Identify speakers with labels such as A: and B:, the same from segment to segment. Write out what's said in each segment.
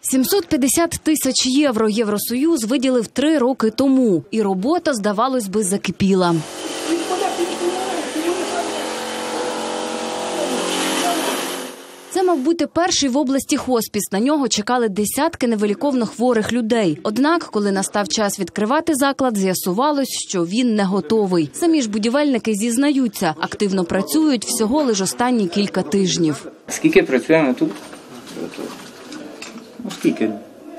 A: 750 тисяч євро Євросоюз виділив три роки тому, і робота, здавалось би, закипіла. Це мав бути перший в області хоспіс. На нього чекали десятки невиліковно хворих людей. Однак, коли настав час відкривати заклад, з'ясувалось, що він не готовий. Самі ж будівельники зізнаються, активно працюють всього лише останні кілька тижнів.
B: Скільки працюємо тут? Скільки?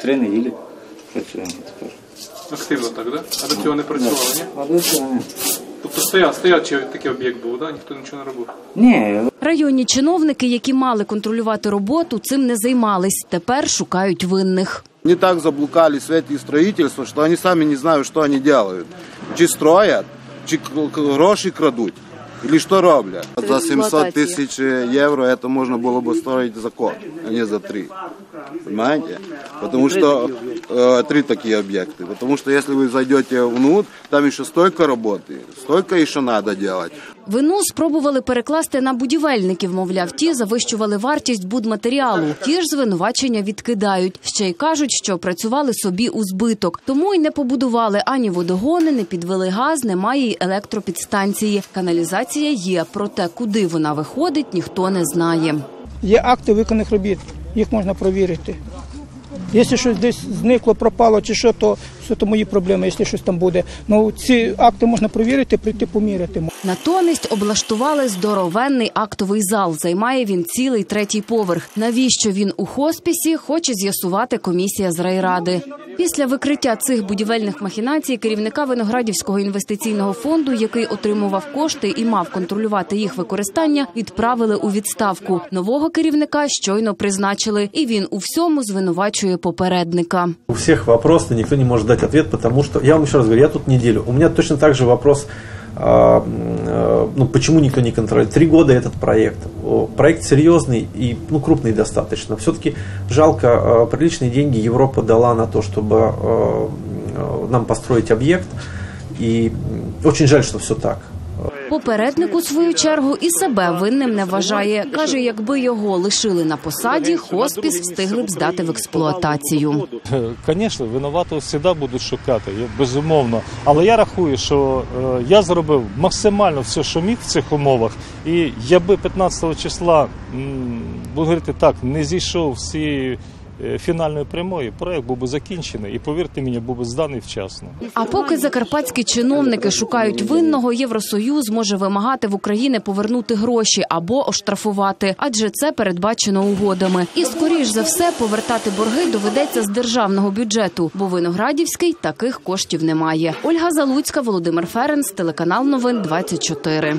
B: Три неділі працюємо тепер.
C: Активно так, да? А до цього не працювали, ні?
B: А до цього?
C: Тобто стояв, стоячий такий об'єкт був, да? Ніхто нічого не робив.
B: Ні,
A: Районні чиновники, які мали контролювати роботу, цим не займались. Тепер шукають винних.
D: Они так заблукались в эти строительства, что они сами не знают, что они делают. Чи строят, чи гроші крадуть, или що роблять. За 700 тисяч євро это можно было бы строить за год, а не за три. Понимаете? Потому что э, три такие объекты. Потому что если вы зайдете внутрь, там еще столько работы, столько еще надо делать.
A: Вину спробували перекласти на будівельників. Мовляв, ті завищували вартість будматеріалу. Ті ж звинувачення відкидають. Ще й кажуть, що працювали собі у збиток. Тому й не побудували ані водогони, не підвели газ, немає й електропідстанції. Каналізація є, проте куди вона виходить, ніхто не знає.
E: Є акти виконаних робіт, їх можна провірити. Якщо щось десь зникло, пропало чи що, то все то мої проблеми, якщо щось там буде. Ну ці акти можна провірити, прийти поміряти.
A: Натомість облаштували здоровенний актовий зал. Займає він цілий третій поверх. Навіщо він у хоспісі? Хоче з'ясувати комісія з райради. Після викриття цих будівельних махінацій керівника Виноградівського інвестиційного фонду, який отримував кошти і мав контролювати їх використання, відправили у відставку. Нового керівника щойно призначили, і він у всьому звинувачує попередника.
F: У вопрос, но никто не может дать ответ, потому что, я вам еще раз говорю, я тут неделю. У меня точно так же вопрос, а, э, ну, почему никто не контролирует. Три года этот проект. Проект серьезный и ну, крупный достаточно. Все-таки жалко, э, приличные деньги Европа дала на то, чтобы э, э, нам построить объект. И очень жаль, что все так.
A: Попередник у свою чергу і себе винним не вважає. каже, якби його лишили на посаді, хоспіс встигли б здати в експлуатацію.
G: Звісно, винуватого завжди будуть шукати, безумовно. Але я рахую, що е, я зробив максимально все, що міг в цих умовах. І я би 15 числа, буду говорити так, не зійшов з е, фінальної прямої, проект був би закінчений і повірте мені, був би зданий вчасно.
A: А поки закарпатські чиновники шукають винного, Євросоюз може вимагати в Україні повернути гроші або оштрафувати, адже це передбачено угодами. І скоріш за все повертати борги доведеться з державного бюджету, бо виноградівський таких коштів немає. Ольга Залуцька, Володимир Ференц, телеканал Новин 24.